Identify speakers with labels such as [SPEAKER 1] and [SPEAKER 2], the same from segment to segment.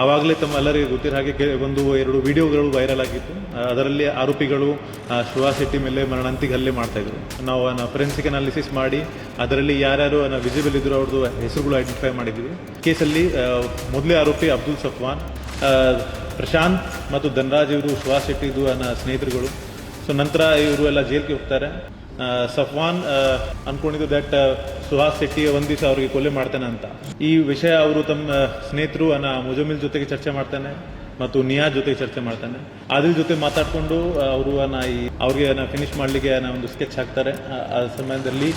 [SPEAKER 1] ಆವಾಗಲೇ ತಮ್ಮೆಲ್ಲರಿಗೆ ಗೊತ್ತಿರೋ ಹಾಗೆ ಒಂದು ಎರಡು ವಿಡಿಯೋಗಳು ವೈರಲ್ ಆಗಿತ್ತು. ಅದರಲ್ಲಿ ಆರೋಪಿಗಳು ಶಿವಾ ಶೆಟ್ಟಿ ಮೇಲೆ ಮರಣಾಂತಿಗೆ ಹಲ್ಲೆ ಮಾಡ್ತಾಯಿದ್ರು ನಾವು ಫೊರೆನ್ಸಿಕ್ ಅನಾಲಿಸಿಸ್ ಮಾಡಿ, ಅದರಲ್ಲಿ ಯಾರ್ಯಾರು ವಿಸಿಬಲ್ ಇದ್ರು ಅವ್ರದ್ದು ಹೆಸರುಗಳು ಐಡೆಂಟಿಫೈ ಮಾಡಿದ್ವಿ. ಕೇಸಲ್ಲಿ ಮೊದಲೇ ಆರೋಪಿ ಅಬ್ದುಲ್ ಸಫ್ವಾನ್ ಪ್ರಶಾಂತ್ ಮತ್ತು ಧನರಾಜ್ ಇವರು ಶಿವಾ ಶೆಟ್ಟಿದು ಸ್ನೇಹಿತರುಗಳು. ಸೊ ನಂತರ ಇವರು ಎಲ್ಲ ಜೈಲ್ಗೆ ಹೋಗ್ತಾರೆ. ಸಫ್ವಾನ್ ಅಂದ್ಕೊಂಡಿದ್ದು ದಟ್ ಸುಹಾಸ್ ಶೆಟ್ಟಿ ಒಂದು ಅವರಿಗೆ ಕೊಲೆ ಮಾಡ್ತಾನೆ ಅಂತ. ಈ ವಿಷಯ ಅವರು ತಮ್ಮ ಸ್ನೇಹಿತರು ಅನ್ನ ಮುಜಮಿಲ್ ಜೊತೆಗೆ ಚರ್ಚೆ ಮಾಡ್ತಾನೆ ಮತ್ತು ನಿಯಾ ಜೊತೆಗೆ ಚರ್ಚೆ ಮಾಡ್ತಾನೆ. ಆದಿಲ್ ಜೊತೆ ಮಾತಾಡ್ಕೊಂಡು ಅವರು ಈ, ಅವ್ರಿಗೆ ಫಿನಿಶ್ ಮಾಡಲಿಕ್ಕೆ ಒಂದು ಸ್ಕೆಚ್ ಹಾಕ್ತಾರೆ. ಆ- ಸಮಯದಲ್ಲಿ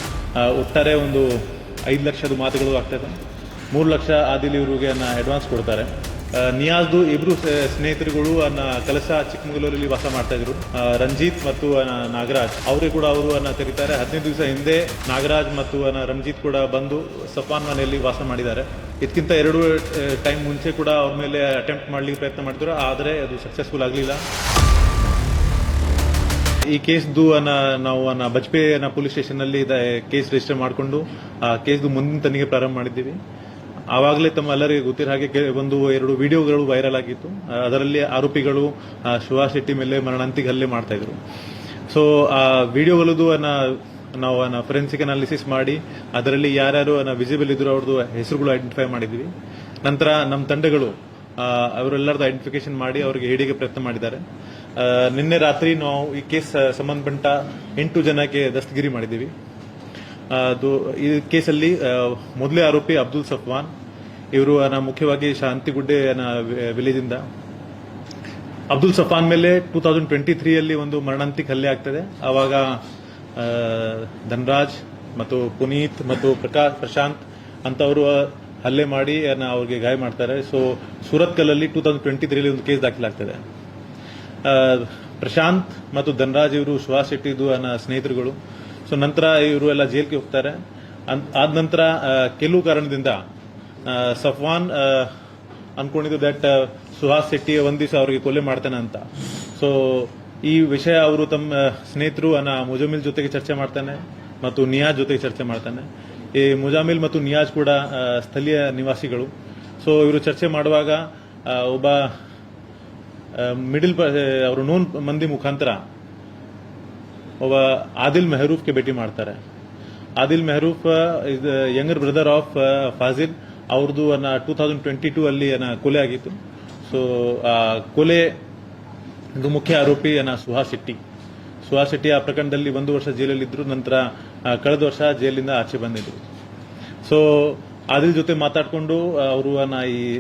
[SPEAKER 1] ಒಟ್ಟಾರೆ ಒಂದು ಐದು ಲಕ್ಷದ ಮಾತುಗಳು ಆಗ್ತದೆ ಮೂರು ಲಕ್ಷ ಆದಿಲ್ ಇವ್ರಿಗೆ ಅಡ್ವಾನ್ಸ್ ಕೊಡ್ತಾರೆ. ನಿಯಾಜ್ದು ಇಬ್ರು ಸ- ಸ್ನೇಹಿತರುಗಳು, ಅನ್ನ ಕೆಲಸ ಚಿಕ್ಕಮಗಳೂರಲ್ಲಿ ವಾಸ ಮಾಡ್ತಾ ಇದ್ರು. ರಂಜಿತ್ ಮತ್ತು ನಾಗರಾಜ್. ಅವರೇ ಕೂಡ ಅವರು ಅನ್ನ ಕರೀತಾರೆ ಹದಿನೈದು ದಿವಸ ಹಿಂದೆ ನಾಗರಾಜ್ ಮತ್ತು ಅನ್ನ ರಂಜಿತ್ ಕೂಡ ಬಂದು ಸಫಾನ್ ಮನೆಯಲ್ಲಿ ವಾಸ ಮಾಡಿದ್ದಾರೆ. ಇದಕ್ಕಿಂತ ಎರಡು ಟೈಮ್ ಮುಂಚೆ ಕೂಡ ಅವ್ರ ಮೇಲೆ ಅಟೆಂಪ್ಟ್ ಮಾಡ್ಲಿಕ್ಕೆ ಪ್ರಯತ್ನ ಮಾಡಿದ್ರು ಆದರೆ ಅದು ಸಕ್ಸಸ್ಫುಲ್ ಆಗಲಿಲ್ಲ. ಈ ಕೇಸ್ದು ಅನ್ನ ನಾವು ಅನ್ನ ಬಜ್ಪೆ ಪೊಲೀಸ್ ಸ್ಟೇಷನ್ ಅಲ್ಲಿ ಕೇಸ್ ರಿಜಿಸ್ಟರ್ ಮಾಡಿಕೊಂಡು, ಆ ಕೇಸ್ದು ಮುಂದಿನ ತನಿಖೆ ಪ್ರಾರಂಭ ಮಾಡಿದ್ದೀವಿ. ಆವಾಗಲೇ ತಮ್ಮೆಲ್ಲರಿಗೆ ಗೊತ್ತಿರೋ ಹಾಗೆ ಒಂದು ಎರಡು ವಿಡಿಯೋಗಳು ವೈರಲ್ ಆಗಿತ್ತು. ಅದರಲ್ಲಿ ಆರೋಪಿಗಳು ಸುಭಾಷ್ ಶೆಟ್ಟಿ ಮೇಲೆ ಮರಣಾಂತಿಕ ಹಲ್ಲೆ ಮಾಡ್ತಾ ಇದ್ರು. ಸೊ ಆ, ವಿಡಿಯೋಗಳದ್ದು ನಾವು ಅನ್ನ ಅನಾಲಿಸಿಸ್ ಮಾಡಿ, ಅದರಲ್ಲಿ ಯಾರ್ಯಾರು ವಿಸಿಬಲ್ ಇದ್ರು ಅವ್ರದ್ದು ಹೆಸರುಗಳು ಐಡೆಂಟಿಫೈ ಮಾಡಿದ್ವಿ. ನಂತರ ನಮ್ಮ ತಂಡಗಳು ಅವರೆಲ್ಲರದ್ದು ಐಡೆಂಟಿಫಿಕೇಶನ್ ಮಾಡಿ ಅವರಿಗೆ ಹೇಳಿಕೆ ಪ್ರಯತ್ನ ಮಾಡಿದ್ದಾರೆ. ನಿನ್ನೆ ರಾತ್ರಿ ನಾವು ಈ ಕೇಸ್ ಸಂಬಂಧಪಟ್ಟ ಎಂಟು ಜನಕ್ಕೆ ದಸ್ತಗಿರಿ ಮಾಡಿದ್ದೀವಿ. ಅದು, ಈ ಕೇಸಲ್ಲಿ ಮೊದಲೇ ಆರೋಪಿ ಅಬ್ದುಲ್ ಸಫ್ವಾನ್ ಇವರು ಮುಖ್ಯವಾಗಿ ಶಾಂತಿಗುಡ್ಡೆ ಅನ್ನ ವಿಲೇಜ್ ಇಂದ ಅಬ್ದುಲ್ ಸಫಾನ್ ಮೇಲೆ ಟೂ ತೌಸಂಡ್ ಟ್ವೆಂಟಿ ತ್ರೀಯಲ್ಲಿ ಒಂದು ಮರಣಾಂತಿಕ ಹಲ್ಲೆ ಆಗ್ತದೆ. ಆವಾಗ ಧನ್ರಾಜ್ ಮತ್ತು ಪುನೀತ್ ಮತ್ತು ಪ್ರಕಾಶ್ ಪ್ರಶಾಂತ್ ಅಂತವರು ಹಲ್ಲೆ ಮಾಡಿ ಅವ್ರಿಗೆ ಗಾಯ ಮಾಡ್ತಾರೆ. ಸೊ ಸೂರತ್ ಕಲ್ಲಲ್ಲಿ ಟೂ ತೌಸಂಡ್ ಟ್ವೆಂಟಿ ತ್ರೀಲಿ ಒಂದು ಕೇಸ್ ದಾಖಲಾಗ್ತದೆ. ಪ್ರಶಾಂತ್ ಮತ್ತು ಧನರಾಜ್ ಇವರು ಸುಹಾಸ್ ಶೆಟ್ಟಿದು ನನ್ನ ಸ್ನೇಹಿತರುಗಳು. ಸೊ ನಂತರ ಇವರು ಎಲ್ಲ ಜೈಲ್ಗೆ ಹೋಗ್ತಾರೆ. ಆದ ನಂತರ ಕೆಲವು ಕಾರಣದಿಂದ ಸಫ್ವಾನ್ ಅನ್ಕೊಂಡಿದ್ದು ದಟ್ ಸುಹಾಸ್ ಶೆಟ್ಟಿ ಒಂದ್ ದಿವಸ ಅವ್ರಿಗೆ ಕೊಲೆ ಮಾಡ್ತಾನೆ ಅಂತ. ಸೊ ಈ ವಿಷಯ ಅವರು ತಮ್ಮ ಸ್ನೇಹಿತರು ಅನ್ನ ಮುಜಮಿಲ್ ಜೊತೆಗೆ ಚರ್ಚೆ ಮಾಡ್ತಾನೆ ಮತ್ತು ನಿಯಾಜ್ ಜೊತೆಗೆ ಚರ್ಚೆ ಮಾಡ್ತಾನೆ. ಈ ಮುಜಾಮಿಲ್ ಮತ್ತು ನಿಯಾಜ್ ಕೂಡ ಸ್ಥಳೀಯ ನಿವಾಸಿಗಳು. ಸೊ ಇವರು ಚರ್ಚೆ ಮಾಡುವಾಗ ಒಬ್ಬ ಮಿಡಿಲ್ ಅವರು ನೂನ್ ಮಂದಿ ಮುಖಾಂತರ ಒಬ್ಬ ಆದಿಲ್ ಮೆಹರೂಫ್ಗೆ ಭೇಟಿ ಮಾಡ್ತಾರೆ. Adil Mehroof is younger brother of Fazil. ಅವ್ರದ್ದು ಟೂ ತೌಸಂಡ್ ಟ್ವೆಂಟಿ ಟೂ ಅಲ್ಲಿ ಅನ್ನ ಕೊಲೆ ಆಗಿತ್ತು. ಸೊ ಆ ಕೊಲೆ ಇದು ಮುಖ್ಯ ಆರೋಪಿ ಅನ್ನ ಸುಹಾಸ್ ಶೆಟ್ಟಿ. ಸುಹಾಸ್ ಶೆಟ್ಟಿ ಆ ಪ್ರಕರಣದಲ್ಲಿ ಒಂದು ವರ್ಷ ಜೈಲಲ್ಲಿದ್ದರು ನಂತರ ಕಳೆದ ವರ್ಷ ಜೈಲಿಂದ ಆಚೆ ಬಂದಿದ್ರು. ಸೊ ಅದ್ರ ಜೊತೆ ಮಾತಾಡಿಕೊಂಡು ಅವರು ಈ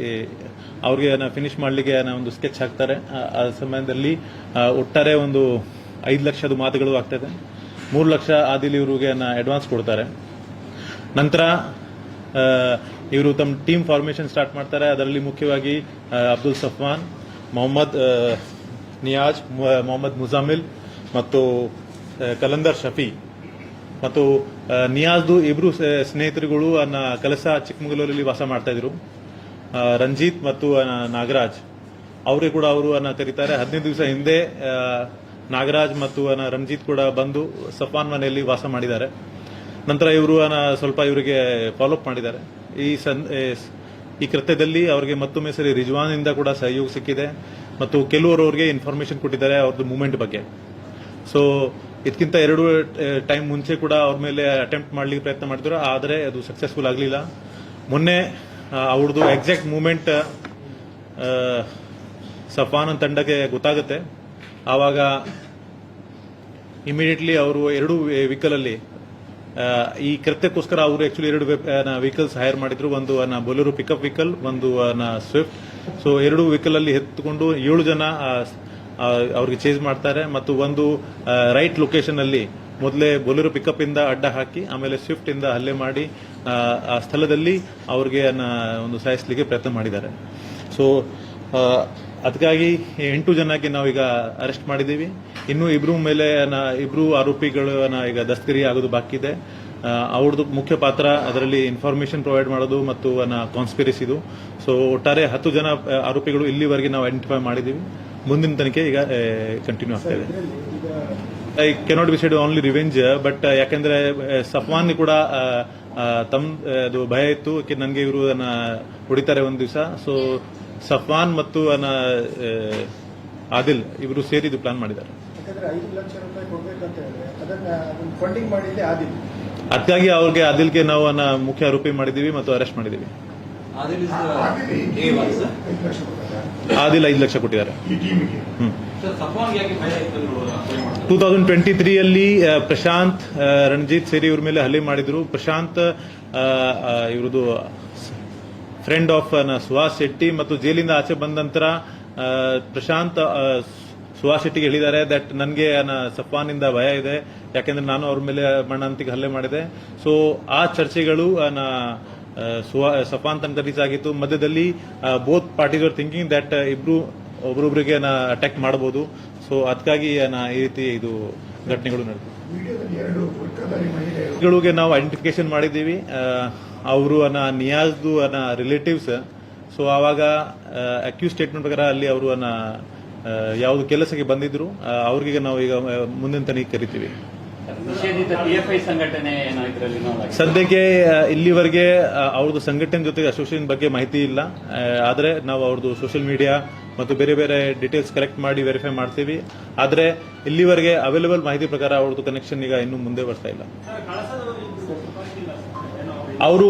[SPEAKER 1] ಅವ್ರಿಗೆ ಫಿನಿಶ್ ಮಾಡಲಿಕ್ಕೆ ಅನ್ನ ಒಂದು ಸ್ಕೆಚ್ ಹಾಕ್ತಾರೆ. ಆ- ಸಮಯದಲ್ಲಿ ಒಟ್ಟಾರೆ ಒಂದು ಐದು ಲಕ್ಷದ ಮಾತುಗಳು ಆಗ್ತದೆ ಮೂರು ಲಕ್ಷ ಆದಿಲಿ ಇವ್ರಿಗೆ ಅಡ್ವಾನ್ಸ್ ಕೊಡ್ತಾರೆ. ನಂತರ ಇವರು ತಮ್ಮ ಟೀಮ್ ಫಾರ್ಮೇಶನ್ ಸ್ಟಾರ್ಟ್ ಮಾಡ್ತಾರೆ. ಅದರಲ್ಲಿ ಮುಖ್ಯವಾಗಿ ಅಬ್ದುಲ್ ಸಫ್ವಾನ್, ಮೊಹಮ್ಮದ್ ನಿಯಾಜ್ ಮೊಹಮ್ಮದ್ ಮುಜಾಮಿಲ್ ಮತ್ತು ಕಲಂದರ್ ಶಫಿ. ಮತ್ತು ನಿಯಾಜ್ದು ಇಬ್ರು ಸ- ಸ್ನೇಹಿತರುಗಳು, ಅನ್ನ ಕೆಲಸ ಚಿಕ್ಕಮಗಳೂರಲ್ಲಿ ವಾಸ ಮಾಡ್ತಾ ಇದ್ರು. ರಂಜಿತ್ ಮತ್ತು ನಾಗರಾಜ್. ಅವರೇ ಕೂಡ ಅವರು ಅನ್ನ ಕರೀತಾರೆ. ಹದಿನೈದು ದಿವಸ ಹಿಂದೆ ನಾಗರಾಜ್ ಮತ್ತು ರಂಜಿತ್ ಕೂಡ ಬಂದು ಸಫಾನ್ ಮನೆಯಲ್ಲಿ ವಾಸ ಮಾಡಿದ್ದಾರೆ. ನಂತರ ಇವರು ಸ್ವಲ್ಪ ಇವರಿಗೆ ಫಾಲೋಅಪ್ ಮಾಡಿದ್ದಾರೆ. ಈ ಸನ್ ಈ ಕೃತ್ಯದಲ್ಲಿ ಅವರಿಗೆ ಮತ್ತೊಮ್ಮೆ ಸರಿ ರಿಜ್ವಾನ್ ಇಂದ ಕೂಡ ಸಹಯೋಗ ಸಿಕ್ಕಿದೆ ಮತ್ತು ಕೆಲವರು ಅವರಿಗೆ ಇನ್ಫಾರ್ಮೇಶನ್ ಕೊಟ್ಟಿದ್ದಾರೆ ಅವ್ರದ್ದು ಮೂವ್ಮೆಂಟ್ ಬಗ್ಗೆ. ಸೊ ಇದಕ್ಕಿಂತ ಎರಡು ಟೈಮ್ ಮುಂಚೆ ಕೂಡ ಅವ್ರ ಮೇಲೆ ಅಟೆಂಪ್ಟ್ ಮಾಡಲಿಕ್ಕೆ ಪ್ರಯತ್ನ ಮಾಡಿದ್ರು ಆದರೆ ಅದು ಸಕ್ಸಸ್ಫುಲ್ ಆಗಲಿಲ್ಲ. ಮೊನ್ನೆ ಅವ್ರದ್ದು ಎಕ್ಸಾಕ್ಟ್ ಮೂಮೆಂಟ್ ಸಫಾನ್ ತಂಡಕ್ಕೆ ಗೊತ್ತಾಗುತ್ತೆ. ಆವಾಗ ಇಮಿಡಿಯೇಟ್ಲಿ ಅವರು ಎರಡು ವೆಹಿಕಲ್ ಅಲ್ಲಿ ಆ, ಈ ಕೃತ್ಯಕ್ಕೋಸ್ಕರ ಅವರು ಆಕ್ಚುಲಿ ಎರಡು ವೆಹಿಕಲ್ಸ್ ಹೈರ್ ಮಾಡಿದ್ರು. ಒಂದು ಬೊಲೆರೋ ಪಿಕಪ್ ವೆಹಿಕಲ್ ಒಂದು ಸ್ವಿಫ್ಟ್ ಸೊ ಎರಡು ವೆಹಿಕಲ್ ಅಲ್ಲಿ ಎತ್ತುಕೊಂಡು ಏಳು ಜನ ಅವ್ರಿಗೆ ಚೇಂಜ್ ಮಾಡ್ತಾರೆ. ಮತ್ತು ಒಂದು ರೈಟ್ ಲೊಕೇಶನ್ ಅಲ್ಲಿ ಮೊದಲೇ ಬೊಲೆರೋ ಪಿಕಪ್ ಇಂದ ಅಡ್ಡ ಹಾಕಿ ಆಮೇಲೆ ಸ್ವಿಫ್ಟ್ ಇಂದ ಹಲ್ಲೆ ಮಾಡಿ ಆ, ಸ್ಥಳದಲ್ಲಿ ಅವ್ರಿಗೆ ಒಂದು ಸಾಯಿಸಲಿಕ್ಕೆ ಪ್ರಯತ್ನ ಮಾಡಿದ್ದಾರೆ. ಸೊ ಅದಕ್ಕಾಗಿ ಎಂಟು ಜನಕ್ಕೆ ನಾವೀಗ ಅರೆಸ್ಟ್ ಮಾಡಿದ್ದೀವಿ. ಇನ್ನು ಇಬ್ರು ಮೇಲೆ ಇಬ್ರು ಆರೋಪಿಗಳು ಈಗ ದಸ್ತಗಿರಿ ಆಗೋದು ಬಾಕಿ ಇದೆ. ಅವ್ರದ್ದು ಮುಖ್ಯ ಪಾತ್ರ ಅದರಲ್ಲಿ ಇನ್ಫಾರ್ಮೇಶನ್ ಪ್ರೊವೈಡ್ ಮಾಡೋದು ಮತ್ತು ಕಾನ್ಸ್ಪಿರಸಿದು ಸೊ ಒಟ್ಟಾರೆ ಹತ್ತು ಜನ ಆರೋಪಿಗಳು ಇಲ್ಲಿವರೆಗೆ ನಾವು ಐಡೆಂಟಿಫೈ ಮಾಡಿದ್ದೀವಿ ಮುಂದಿನ ತನಿಖೆ ಈಗ ಕಂಟಿನ್ಯೂ ಆಗ್ತಾ ಇದೆ. I cannot be side only revenge but ಯಾಕೆಂದ್ರೆ ಸಫ್ವಾನ್ ಕೂಡ ತಮ್ ಅದು ಭಯ ಇತ್ತು. ನನಗೆ ಇವರು ಹೊಡಿತಾರೆ ಒಂದು ದಿವಸ. ಸೊ ಸಫ್ವಾನ್ ಮತ್ತು ಆದಿಲ್ ಇವರು ಸೇರಿ ಇದು ಪ್ಲಾನ್ ಮಾಡಿದ್ದಾರೆ.
[SPEAKER 2] ಯಾಕಂದ್ರೆ ಐದು ಲಕ್ಷ ರೂಪಾಯಿ ಕೊಡ್ಬೇಕಂತ ಹೇಳಿದ್ರೆ ಅದನ್ನ ಅದನ್ನ ಫಂಡಿಂಗ್ ಮಾಡಿದ್ದೆ ಆದಿಲ್.
[SPEAKER 1] ಅದಕ್ಕಾಗಿ ಅವ್ರಿಗೆ ಆದಿಲ್ಗೆ ನಾವು ಅನ್ನ ಮುಖ್ಯ ಆರೋಪಿ ಮಾಡಿದೀವಿ ಮತ್ತು ಅರೆಸ್ಟ್ ಮಾಡಿದೀವಿ
[SPEAKER 3] Adil is the A1, sir.
[SPEAKER 2] ಐದು ಲಕ್ಷ ಕೊಡ್ತಾರೆ
[SPEAKER 1] ಆದಿಲ್ ಐದು ಲಕ್ಷ ಕೊಟ್ಟಿದ್ದಾರೆ.
[SPEAKER 2] ಈ ಟೀಮಿಗೆ.
[SPEAKER 1] ಹ್ಮ್.
[SPEAKER 3] Sir, ಸಫ್ವಾನ್ ಯಾಕೆ ಭಯ ಇತ್ತು ಅಪ್ಲೈ ಮಾಡ್ತಾರೆ.
[SPEAKER 1] ಟೂ ತೌಸಂಡ್ ಟ್ವೆಂಟಿ ತ್ರೀಯಲ್ಲಿ ಪ್ರಶಾಂತ್ ಆ, ರಣಜಿತ್ ಸೇರಿ ಇವ್ರ ಮೇಲೆ ಹಲ್ಲೆ ಮಾಡಿದ್ರು. ಪ್ರಶಾಂತ್ ಇವ್ರದ್ದು ಫ್ರೆಂಡ್ ಆಫ್ ಸುಹಾಸ್ ಶೆಟ್ಟಿ ಮತ್ತು ಜೈಲಿಂದ ಆಚೆ ಬಂದ ನಂತರ ಆ, ಪ್ರಶಾಂತ್ ಆ, ಸುಹಾಸ್ ಶೆಟ್ಟಿಗೆ ಹೇಳಿದ್ದಾರೆ ದಟ್ ನನಗೆ ಇಂದ ಭಯ ಇದೆ. ಯಾಕೆಂದ್ರೆ ನಾನು ಅವ್ರ ಮೇಲೆ ಮಣ್ಣಂತಿಗೆ ಹಲ್ಲೆ ಮಾಡಿದೆ. ಸೊ ಆ ಚರ್ಚೆಗಳು ಸಪಾನ್ ಸಫಾನ್ ತನಕ ರೀಚ್ ಆಗಿತ್ತು. ಮಧ್ಯದಲ್ಲಿ both parties are thinking that ಇಬ್ರು ಒಬ್ರೊಬ್ರಿಗೆ ಅಟ್ಯಾಕ್ ಮಾಡಬಹುದು ಸೊ ಅದಕ್ಕಾಗಿ ಈ ರೀತಿ ಇದು ಘಟನೆಗಳು ನಡೆದಿವೆ ನಾವು ಐಡೆಂಟಿಫಿಕೇಶನ್ ಮಾಡಿದ್ದೀವಿ. ಅವರು ಅನ್ನ ನಿಯಾಜ್ದು ಅನ್ನ ರಿಲೇಟಿವ್ಸ್ ಸೊ ಆವಾಗ ಅಕ್ಯೂಸ್ ಸ್ಟೇಟ್ಮೆಂಟ್ ಪ್ರಕಾರ ಅಲ್ಲಿ ಅವರು ಅನ್ನ ಯಾವುದು ಕೆಲಸಕ್ಕೆ ಬಂದಿದ್ರು ಅವ್ರಿಗೆ ನಾವು ಈಗ ಮುಂದಿನ ತನಿಖೆ ಕರಿತೀವಿ. ಸದ್ಯಕ್ಕೆ ಇಲ್ಲಿವರೆಗೆ ಅವ್ರದ್ದು ಸಂಘಟನೆ ಜೊತೆಗೆ ಅಸೋಸಿಯೇಷನ್ ಬಗ್ಗೆ ಮಾಹಿತಿ ಇಲ್ಲ. ಆದ್ರೆ ನಾವು ಅವ್ರದ್ದು ಸೋಷಿಯಲ್ ಮೀಡಿಯಾ ಮತ್ತು ಬೇರೆ ಬೇರೆ ಡೀಟೇಲ್ಸ್ ಕಲೆಕ್ಟ್ ಮಾಡಿ ವೆರಿಫೈ ಮಾಡ್ತೀವಿ. ಆದ್ರೆ ಇಲ್ಲಿವರೆಗೆ ಅವೈಲೇಬಲ್ ಮಾಹಿತಿ ಪ್ರಕಾರ ಅವ್ರದ್ದು ಕನೆಕ್ಷನ್ ಈಗ ಇನ್ನು ಮುಂದೆ ಬರ್ತಾ ಇಲ್ಲ. ಅವರು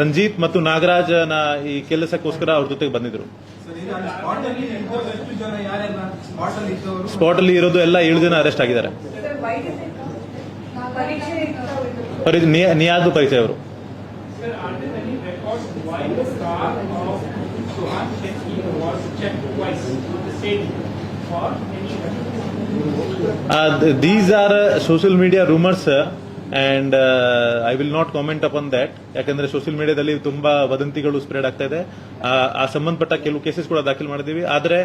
[SPEAKER 1] ರಂಜಿತ್ ಮತ್ತು ನಾಗರಾಜ್ ಈ ಕೆಲಸಕ್ಕೋಸ್ಕರ ಅವ್ರ ಜೊತೆಗೆ ಬಂದಿದ್ರು. ಸ್ಪಾಟ್ ಅಲ್ಲಿ ಇರೋದು ಎಲ್ಲ ಏಳು ಜನ ಅರೆಸ್ಟ್ ಆಗಿದ್ದಾರೆ. ನಿಯಾದು ಪರಿಚಯ ಅವರು
[SPEAKER 4] these are
[SPEAKER 1] social media rumours and I will not comment upon that ಯಾಕಂದ್ರೆ ಸೋಷಿಯಲ್ ಮೀಡಿಯಾದಲ್ಲಿ ತುಂಬಾ ವದಂತಿಗಳು ಸ್ಪ್ರೆಡ್ ಆಗ್ತಾ ಇದೆ. ಆ, ಸಂಬಂಧಪಟ್ಟ ಕೆಲವು ಕೇಸಸ್ ಕೂಡ ದಾಖಲು ಮಾಡಿದೀವಿ ಆದರೆ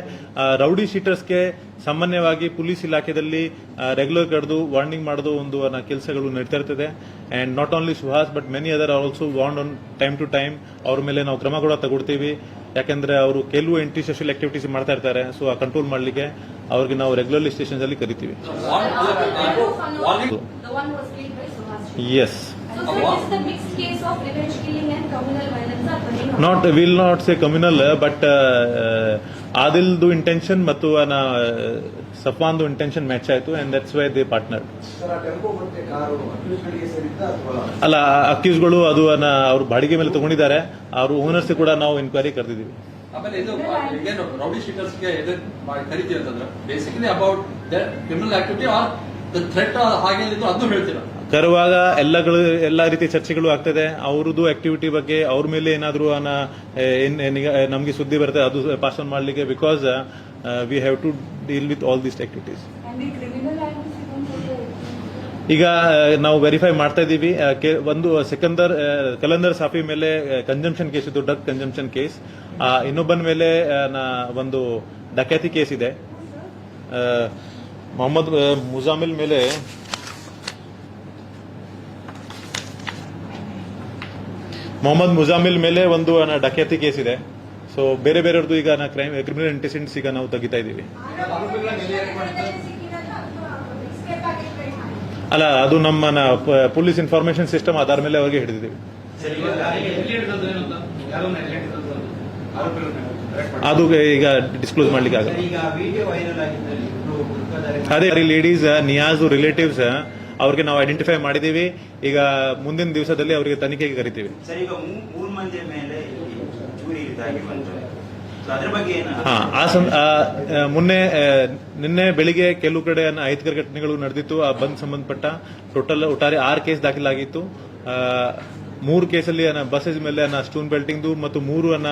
[SPEAKER 1] ರೌಡಿ ಶೀಟರ್ಸ್ಗೆ ಸಾಮಾನ್ಯವಾಗಿ ಪೊಲೀಸ್ ಇಲಾಖೆಯಲ್ಲಿ ರೆಗ್ಯುಲರ್ ಕಡ್ದು ವಾರ್ನಿಂಗ್ ಮಾಡೋದು ಒಂದು ಕೆಲಸಗಳು ನಡೀತಾ ಇರ್ತದೆ. And not only Suhas but many other also warn on time to time ಅವ್ರ ಮೇಲೆ ನಾವು ಕ್ರಮ ಕೂಡ ತಗೊಳ್ತೀವಿ. ಯಾಕಂದ್ರೆ ಅವರು ಕೆಲವು ಎಂಟಿ ಸೋಷಿಯಲ್ ಆಕ್ಟಿವಿಟೀಸ್ ಮಾಡ್ತಾ ಇರ್ತಾರೆ. ಸೊ ಆ ಕಂಟ್ರೋಲ್ ಮಾಡಲಿಕ್ಕೆ ಅವ್ರಿಗೆ ನಾವು ರೆಗ್ಯುಲರ್ಲಿ ಸ್ಟೇಷನ್ಸ್ ಅಲ್ಲಿ ಕರಿತೀವಿ.
[SPEAKER 3] Warning.
[SPEAKER 5] The one was killed by Suhas Shetty.
[SPEAKER 1] Yes
[SPEAKER 5] So sir, this is the mixed case of revenge killing and communal violence are running on.
[SPEAKER 1] Not will not say communal but ಆದಿಲ್ದು intention ಮತ್ತು ಸಫಾನ್ದು intention match ಆಯಿತು
[SPEAKER 6] and that's why they partner
[SPEAKER 1] ಅಲ್ಲ ಅಕ್ಯೂಸ್ಗಳು ಅದು ಅವ್ರ ಬಾಡಿಗೆ ಮೇಲೆ ತಗೊಂಡಿದ್ದಾರೆ ಅವ್ರ ಓನರ್ಸ್ ಕೂಡ ನಾವು ಎನ್ಕ್ವೈರಿ ಕರೆದಿದ್ದೀವಿ
[SPEAKER 3] ಆಮೇಲೆ ಇದು ಏನು ರೌಡಿ ಶೀಟರ್ಸ್ಗೆ ಇದು ಕರಿತೀವಿ ಅಂತಂದ್ರೆ basically about criminal activity are the threat ಹಾಗೆ ಅದು ಹೇಳ್ತೀರಾ
[SPEAKER 1] ಕರುವಾಗ ಎಲ್ಲಗಳು ಎಲ್ಲ ರೀತಿ ಚರ್ಚೆಗಳು ಆಗ್ತದೆ. ಅವ್ರದ್ದು ಆಕ್ಟಿವಿಟಿ ಬಗ್ಗೆ ಅವ್ರ ಮೇಲೆ ಏನಾದರೂ ನಮಗೆ ಸುದ್ದಿ ಬರುತ್ತೆ ಅದು ಪಾಸ್ ಆನ್ ಮಾಡಲಿಕ್ಕೆ because we have
[SPEAKER 5] to deal with all these activities
[SPEAKER 1] ಈಗ ನಾವು ವೆರಿಫೈ ಮಾಡ್ತಾ ಇದ್ದೀವಿ. ಒಂದು ಸೆಕಂದರ್ ಕಲಂದರ್ ಸಾಫಿ ಮೇಲೆ ಕನ್ಸಂಪ್ಷನ್ ಕೇಸ್ ಇತ್ತು ಡ್ರಗ್ ಕನ್ಸಂಪ್ಷನ್ ಕೇಸ್ ಇನ್ನೊಬ್ಬನ ಮೇಲೆ ಒಂದು ಡಕ್ಯಾತಿ ಕೇಸ್ ಇದೆ. ಮೊಹಮ್ಮದ್ ಮುಜಾಮಿಲ್ ಮೇಲೆ ಮೊಹಮ್ಮದ್ ಮುಜಾಮಿಲ್ ಮೇಲೆ ಒಂದು ಡಕೇತಿ ಕೇಸ್ ಇದೆ. ಸೊ ಬೇರೆ ಬೇರೆಯವ್ರದ್ದು ಈಗ ಕ್ರೈಮ್ ಕ್ರಿಮಿನಲ್ ಇಂಟೆಸಿಡೆಂಟ್ಸ್ ಈಗ ನಾವು ತೆಗಿತಾ ಇದ್ದೀವಿ. ಅಲ್ಲ, ಅದು ನಮ್ಮ ಪೊಲೀಸ್ ಇನ್ಫಾರ್ಮೇಶನ್ ಸಿಸ್ಟಮ್ ಆಧಾರ ಮೇಲೆ ಅವರಿಗೆ ಹಿಡಿದಿದ್ದೀವಿ. ಅದು ಈಗ ಡಿಸ್ಕ್ಲೋಸ್ ಮಾಡ್ಲಿಕ್ಕೆ ಆಗಲ್ಲ. ಅದೇ ಲೇಡೀಸ್ ನಿಯಾಜ್ ರಿಲೇಟಿವ್ಸ್ ಅವ್ರಿಗೆ ನಾವು ಐಡೆಂಟಿಫೈ ಮಾಡಿದೀವಿ ಈಗ ಮುಂದಿನ ದಿವಸದಲ್ಲಿ ಅವರಿಗೆ ತನಿಖೆಗೆ ಕರಿತೀವಿ. ಮೊನ್ನೆ ನಿನ್ನೆ ಬೆಳಿಗ್ಗೆ ಕೆಲವು ಕಡೆ ಐತಿಕರ ಅಹಿತಕರ ಘಟನೆಗಳು ನಡೆದಿತ್ತು. ಆ ಬಂದ್ ಸಂಬಂಧಪಟ್ಟ ಟೋಟಲ್ ಒಟ್ಟಾರೆ ಆರು ಕೇಸ್ ದಾಖಲಾಗಿತ್ತು. ಮೂರು ಕೇಸಲ್ಲಿ ಬಸ್ಸಸ್ ಮೇಲೆ ಅನ್ನ ಸ್ಟೂನ್ ಬೆಲ್ಟಿಂಗ್ದು ಮತ್ತು ಮೂರು ಅನ್ನ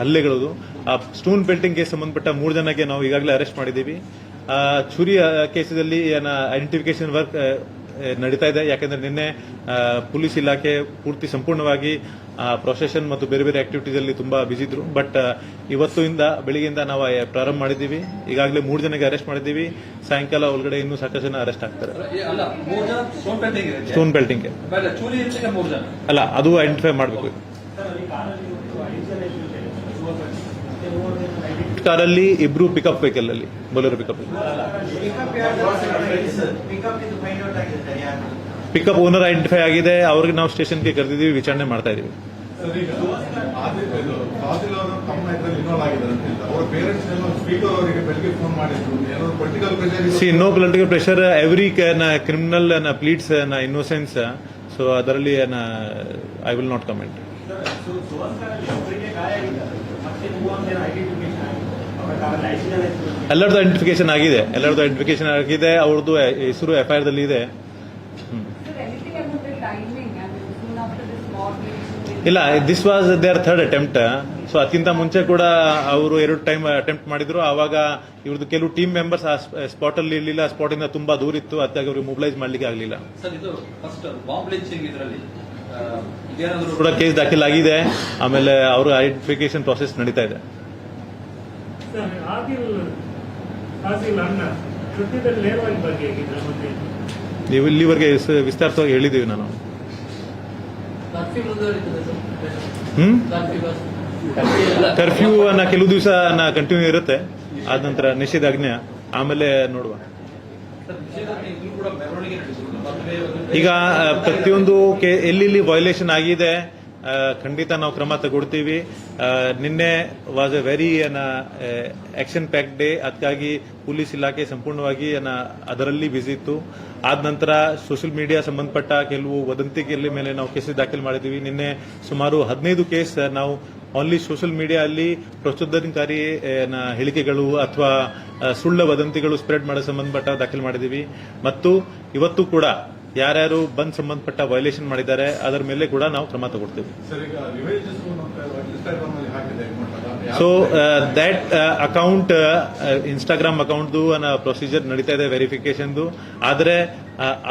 [SPEAKER 1] ಹಲ್ಲೆಗಳದು. ಆ ಸ್ಟೂನ್ ಬೆಲ್ಟಿಂಗ್ ಕೇಸ್ ಸಂಬಂಧಪಟ್ಟ ಮೂರು ಜನಕ್ಕೆ ನಾವು ಈಗಾಗಲೇ ಅರೆಸ್ಟ್ ಮಾಡಿದ್ದೀವಿ. ಚುರಿ ಕೇಸದಲ್ಲಿ ಐಡೆಂಟಿಫಿಕೇಶನ್ ವರ್ಕ್ ನಡೀತಾ ಇದೆ. ಯಾಕೆಂದ್ರೆ ನಿನ್ನೆ ಪೊಲೀಸ್ ಇಲಾಖೆ ಪೂರ್ತಿ ಸಂಪೂರ್ಣವಾಗಿ ಪ್ರೊಸೆಷನ್ ಮತ್ತು ಬೇರೆ ಬೇರೆ ಆಕ್ಟಿವಿಟೀಸ್ ಅಲ್ಲಿ ತುಂಬಾ ಬಿಜಿ ಇದ್ರು. ಬಟ್ ಇವತ್ತಿಂದ ಬೆಳಿಗ್ಗೆಯಿಂದ ನಾವು ಪ್ರಾರಂಭ ಮಾಡಿದ್ದೀವಿ. ಈಗಾಗಲೇ ಮೂರು ಜನಕ್ಕೆ ಅರೆಸ್ಟ್ ಮಾಡಿದ್ದೀವಿ. ಸಾಯಂಕಾಲ ಒಳಗಡೆ ಇನ್ನೂ ಸಾಕಷ್ಟು ಜನ ಅರೆಸ್ಟ್ ಆಗ್ತಾರೆ.
[SPEAKER 3] ಅಲ್ಲ ಮೂರು ಜನ ಸ್ಟೋನ್
[SPEAKER 1] ಬೆಲ್ಟಿಂಗ್
[SPEAKER 3] ಚೂರಿ ಇರ್ಲಿಕ್ಕೆ ಮೂರು ಜನ.
[SPEAKER 1] ಅಲ್ಲ ಅದು ಐಡೆಂಟಿಫೈ ಮಾಡಬೇಕು. ಕಾರಲ್ಲಿ ಇಬ್ರು ಪಿಕಪ್ ವೆಹಿಕಲ್ ಅಲ್ಲಿ Bolero
[SPEAKER 6] pickup pickup owner identify ಆಗಿದೆ
[SPEAKER 1] ಅವ್ರಿಗೆ ನಾವು ಸ್ಟೇಷನ್ಗೆ ಕರೆದಿದ್ದೀವಿ ವಿಚಾರಣೆ ಮಾಡ್ತಾ ಇದೀವಿ see no political pressure every criminal pleads innocence so ಅದರಲ್ಲಿ ಐ ವಿಲ್ ನಾಟ್ ಕಮೆಂಟ್ ಎಲ್ಲರದ್ದು ಐಡೆಂಟಿಫಿಕೇಶನ್ ಆಗಿದೆ. ಎಲ್ಲರದ್ದು ಐಡೆಂಟಿಫಿಕೇಶನ್ ಆಗಿದೆ. ಅವ್ರದ್ದು ಹೆಸರು ಎಫ್ ಐ ಇದೆ. ಇಲ್ಲ this was their third attempt so ಅದಕ್ಕಿಂತ ಮುಂಚೆ ಕೂಡ ಅವರು ಎರಡು ಟೈಮ್ ಅಟೆಂಪ್ಟ್ ಮಾಡಿದ್ರು. ಆವಾಗ ಇವ್ರದ್ದು ಕೆಲವು ಟೀಮ್ ಮೆಂಬರ್ಸ್ ಆ ಸ್ಪಾಟ್ ಅಲ್ಲಿ ಇರಲಿಲ್ಲ. ಸ್ಪಾಟ್ ಇಂದ ತುಂಬಾ ದೂರ ಇತ್ತು. ಅದಕ್ಕಾಗಿ ಅವ್ರಿಗೆ ಮೊಬಿಲೈಸ್ ಮಾಡ್ಲಿಕ್ಕೆ ಆಗಲಿಲ್ಲ. ಕೂಡ ಕೇಸ್ ದಾಖಲಾಗಿದೆ. ಆಮೇಲೆ ಅವ್ರ ಐಡೆಂಟಿಫಿಕೇಶನ್ ಪ್ರಾಸೆಸ್ ನಡೀತಾ ಇದೆ.
[SPEAKER 4] ಸರ್ ಆದಿಲ್ ಆದಿಲ್ ಅಣ್ಣ ಕೃತ್ಯದ ಲೇವಲ್ ಬಗ್ಗೆ ಹೇಗಿದ್ರೆ ಮತ್ತೆ.
[SPEAKER 1] ನೀವು ಇಲ್ಲಿವರೆಗೆ ವಿಸ್ತಾರವಾಗಿ ಹೇಳಿದೀವಿ ಹೇಳಿದ್ದೀವಿ ನಾನು. ಹ್ಮ್? ಕರ್ಫ್ಯೂ ಅನ್ನ ಕೆಲವು ದಿವಸ ಕಂಟಿನ್ಯೂ ಇರುತ್ತೆ. ಆದ ನಂತರ ನಿಷೇಧಾಜ್ಞೆ. ಆಮೇಲೆ ನೋಡುವ. ಈಗ ಪ್ರತಿಯೊಂದು ಕೆ- ಎಲ್ಲೆಲ್ಲಿ ವೈಲೇಷನ್ ಆಗಿದೆ ಖಂಡಿತ ನಾವು ಕ್ರಮ ತಗೊಳ್ತೀವಿ. ನಿನ್ನೆ was a very action pack day ಅದಕ್ಕಾಗಿ ಪೊಲೀಸ್ ಇಲಾಖೆ ಸಂಪೂರ್ಣವಾಗಿ ಏನ ಅದರಲ್ಲಿ ಬಿಸಿ ಇತ್ತು. ಆದ ನಂತರ ಸೋಷಿಯಲ್ ಮೀಡಿಯಾ ಸಂಬಂಧಪಟ್ಟ ಕೆಲವು ವದಂತಿಗಳ ಮೇಲೆ ನಾವು ಕೇಸ್ ದಾಖಲು ಮಾಡಿದ್ದೀವಿ. ನಿನ್ನೆ ಸುಮಾರು ಹದಿನೈದು ಕೇಸ್ ನಾವು ಓನ್ಲಿ ಸೋಷಿಯಲ್ ಮೀಡಿಯಾ ಅಲ್ಲಿ ಪ್ರಚೋದನಕಾರಿ ಏನ ಹೇಳಿಕೆಗಳು ಅಥವಾ ಸುಳ್ಳ ವದಂತಿಗಳು ಸ್ಪ್ರೆಡ್ ಮಾಡೋ ಸಂಬಂಧಪಟ್ಟ ದಾಖಲು ಮಾಡಿದ್ದೀವಿ. ಮತ್ತು ಇವತ್ತು ಕೂಡ ಯಾರ್ಯಾರು ಬಂದ್ ಸಂಬಂಧಪಟ್ಟ ವೈಲೇಷನ್ ಮಾಡಿದ್ದಾರೆ ಅದರ ಮೇಲೆ ಕೂಡ ನಾವು ಕ್ರಮ ತಗೊಳ್ತೀವಿ.
[SPEAKER 7] ಸರ್ ಈಗ ರಿವೇಜ್ ಇನ್ಸ್ಟಾಗ್ರಾಮ್ ಅಲ್ಲಿ ಹಾಕಿದೆ ಮಟ್ಟದ
[SPEAKER 1] ಸೊ ದಟ್ ಅಕೌಂಟ್ ಇನ್ಸ್ಟಾಗ್ರಾಮ್ ಅಕೌಂಟ್ದು ಪ್ರೊಸೀಜರ್ ನಡೀತಾ ಇದೆ ವೆರಿಫಿಕೇಶನ್ದು ಆದರೆ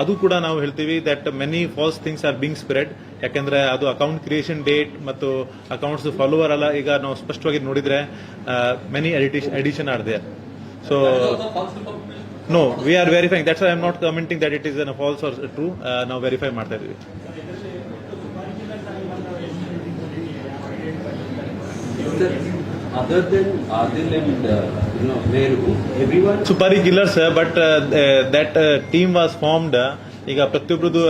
[SPEAKER 1] ಅದು ಕೂಡ ನಾವು ಹೇಳ್ತೀವಿ that many false things are being spread ಯಾಕೆಂದ್ರೆ ಅದು ಅಕೌಂಟ್ ಕ್ರಿಯೇಷನ್ ಡೇಟ್ ಮತ್ತು ಅಕೌಂಟ್ಸ್ ಫಾಲೋವರ್ ಅಲ್ಲ ಈಗ ನಾವು ಸ್ಪಷ್ಟವಾಗಿ ನೋಡಿದ್ರೆ many edition are there
[SPEAKER 3] so False information.
[SPEAKER 1] No we are verifying that's I am not commenting that it is false or true ನಾವು verify ಮಾಡ್ತಾ ಇದೀವಿ.
[SPEAKER 8] Other than Adil and uh, you know Meru, everyone
[SPEAKER 1] supari killers but that team was formed ಈಗ ಪ್ರತಿಯೊಬ್ಬರದ್ದು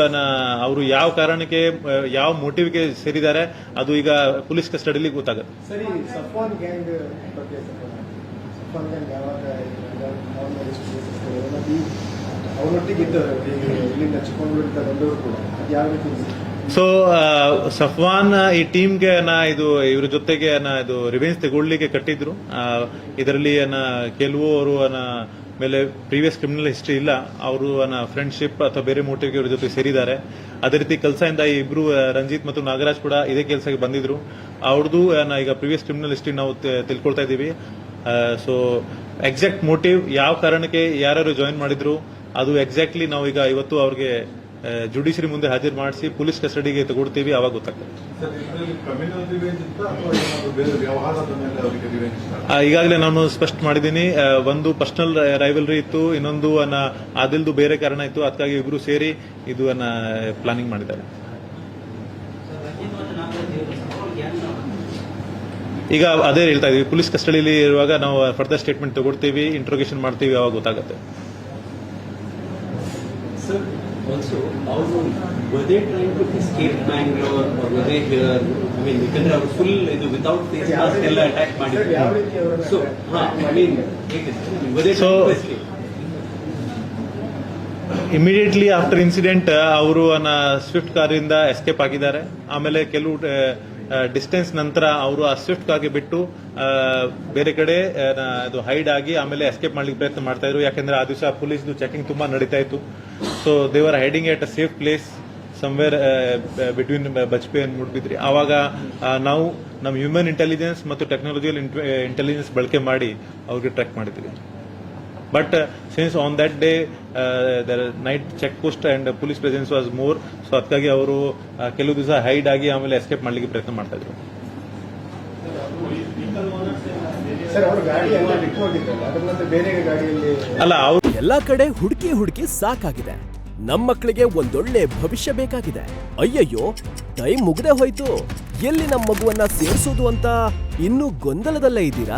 [SPEAKER 1] ಅವರು ಯಾವ ಕಾರಣಕ್ಕೆ ಆ, ಯಾವ ಮೋಟಿವ್ಗೆ ಸೇರಿದ್ದಾರೆ ಅದು ಈಗ ಪೊಲೀಸ್ ಕಸ್ಟಡಿಲಿ ಗೊತ್ತಾಗುತ್ತೆ.
[SPEAKER 2] ಸರಿ ಸಫಾನ್ ಗ್ಯಾಂಗ್ ಬಗ್ಗೆ ಸಫಾನ್ ಗ್ಯಾಂಗ್ ಯಾವಾಗ
[SPEAKER 1] ಸೊ ಸಫ್ವಾನ್ ಈ ಟೀಮ್ಗೆ ಇದು, ಇವ್ರ ಜೊತೆಗೆ ನಾ ಇದು ರಿವೆನ್ಸ್ ತಗೊಳ್ಳಿಕ್ಕೆ ಕಟ್ಟಿದ್ರು. ಇದರಲ್ಲಿ ಏನ ಕೆಲವು ಅವರು ಮೇಲೆ ಪ್ರೀವಿಯಸ್ ಕ್ರಿಮಿನಲ್ ಹಿಸ್ಟ್ರಿ ಇಲ್ಲ. ಅವರು ಫ್ರೆಂಡ್ಶಿಪ್ ಅಥವಾ ಬೇರೆ ಮೋಟಿವ್ಗೆ ಇವ್ರ ಜೊತೆ ಸೇರಿದ್ದಾರೆ. ಅದೇ ರೀತಿ ಕೆಲಸ ಈ ಇಬ್ರು ರಂಜಿತ್ ಮತ್ತು ನಾಗರಾಜ್ ಕೂಡ ಇದೇ ಕೆಲಸಕ್ಕೆ ಬಂದಿದ್ರು. ಅವ್ರದ್ದು ಈಗ ಪ್ರೀವಿಯಸ್ ಕ್ರಿಮಿನಲ್ ಹಿಸ್ಟ್ರಿ ನಾವು ತಿಳ್ಕೊಳ್ತಾ ಇದ್ದೀವಿ. ಸೊ ಎಕ್ಸಾಕ್ಟ್ ಮೋಟಿವ್ ಯಾವ ಕಾರಣಕ್ಕೆ ಯಾರ್ಯಾರು ಜಾಯಿನ್ ಮಾಡಿದ್ರು, ಅದು ಎಕ್ಸಾಕ್ಟ್ಲಿ ನಾವು ಈಗ ಇವತ್ತು ಅವ್ರಿಗೆ ಜುಡಿಷರಿ ಮುಂದೆ ಹಾಜರ್ ಮಾಡಿಸಿ ಪೊಲೀಸ್ ಕಸ್ಟಡಿಗೆ ತಗೊಡ್ತೀವಿ ಅವಾಗ ಗೊತ್ತಾಗ್ತದೆ. ಈಗಾಗಲೇ ನಾನು ಸ್ಪಷ್ಟ ಮಾಡಿದ್ದೀನಿ. ಒಂದು ಪರ್ಸನಲ್ ರೈವಲ್ರಿ ಇತ್ತು ಇನ್ನೊಂದು ಅನ್ನ ಆದಿಲ್ದು ಬೇರೆ ಕಾರಣ ಇತ್ತು ಅದಕ್ಕಾಗಿ ಇಬ್ರು ಸೇರಿ ಇದು ಅನ್ನ ಪ್ಲಾನಿಂಗ್ ಮಾಡಿದ್ದಾರೆ. ಈಗ ಅದೇ ಹೇಳ್ತಾ ಇದೀವಿ ಪೊಲೀಸ್ ಕಸ್ಟಡಿಯಲ್ಲಿ ಇರುವಾಗ ನಾವು ಫರ್ದರ್ ಸ್ಟೇಟ್ಮೆಂಟ್ ತಗೊಡ್ತೀವಿ ಇಂಟ್ರೋಗೇಷನ್ ಮಾಡ್ತೀವಿ ಅವಾಗ ಗೊತ್ತಾಗುತ್ತೆ.
[SPEAKER 8] Sir ಅವರು also were they trying to escape Bangalore or were they here? I mean, ಯಾಕಂದ್ರೆ ಅವರು ಫುಲ್ ಇದು ವಿತೌಟ್ ಫೇಸ್ ಮಾಸ್ಕ್ ಎಲ್ಲ ಅಟ್ಯಾಕ್ ಮಾಡಿದ್ರು ಸೊ ಹಾ I mean were they
[SPEAKER 1] So-
[SPEAKER 8] trying to escape?
[SPEAKER 1] Immediately after incident ಅವರು Swift ಕಾರಿಂದ escape ಆಗಿದ್ದಾರೆ. ಆಮೇಲೆ ಕೆಲವು ಡಿಸ್ಟೆನ್ಸ್ ನಂತರ ಅವರು ಆ ಸ್ವಿಫ್ಟ್ ಆಗಿ ಬಿಟ್ಟು ಬೇರೆ ಕಡೆ ಅದು ಹೈಡ್ ಆಗಿ ಆಮೇಲೆ ಎಸ್ಕೇಪ್ ಮಾಡ್ಲಿಕ್ಕೆ ಪ್ರಯತ್ನ ಮಾಡ್ತಾ ಇದ್ರು. ಯಾಕಂದ್ರೆ ಆ ದಿವಸ ಪೊಲೀಸ್ದು ಚೆಕಿಂಗ್ ತುಂಬಾ ನಡೀತಾ ಇತ್ತು. So they were hiding at a safe place somewhere between Bajpe and Moodbidri ಆವಾಗ ನಾವು ನಮ್ಮ ಹ್ಯೂಮನ್ ಇಂಟೆಲಿಜೆನ್ಸ್ ಮತ್ತು ಟೆಕ್ನಾಲಜಿಯಲ್ ಇಂಟೆಲಿಜೆನ್ಸ್ ಬಳಕೆ ಮಾಡಿ ಅವ್ರಿಗೆ ಟ್ರ್ಯಾಕ್ ಮಾಡಿದ್ವಿ. But since on that day there night check post and police presence was more so ಅದಕ್ಕಾಗಿ ಅವರು ಕೆಲವು ದಿವಸ ಹೈಡ್ ಆಗಿ ಆಮೇಲೆ ಎಸ್ಕೇಪ್ ಮಾಡ್ಲಿಕ್ಕೆ ಪ್ರಯತ್ನ ಮಾಡ್ತಾ ಇದ್ರು. ಅಲ್ಲ ಅವ್ರು
[SPEAKER 9] ಎಲ್ಲಾ ಕಡೆ ಹುಡುಕಿ ಹುಡುಕಿ ಸಾಕಾಗಿದೆ. ನಮ್ಮ ಮಕ್ಕಳಿಗೆ ಒಂದೊಳ್ಳೆ ಭವಿಷ್ಯ ಬೇಕಾಗಿದೆ. ಅಯ್ಯಯ್ಯೋ ಟೈಮ್ ಮುಗ್ದೆ ಹೋಯ್ತು. ಎಲ್ಲಿ ನಮ್ಮ ಮಗುವನ್ನ ಸೇರಿಸೋದು ಅಂತ ಇನ್ನೂ ಗೊಂದಲದಲ್ಲೇ ಇದ್ದೀರಾ?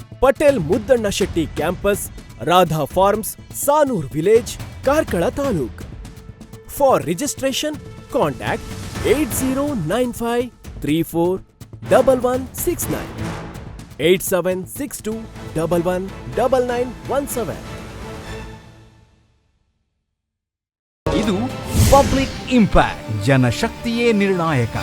[SPEAKER 9] Patel Muddanna Shetty campus Radha farms Sanur village Karkala taluk for registration contact eight zero nine five three four double one six nine eight seven six two double one double nine one seven
[SPEAKER 10] ಇದು public impact ಜನಶಕ್ತಿಯೇ ನಿರ್ಣಾಯಕ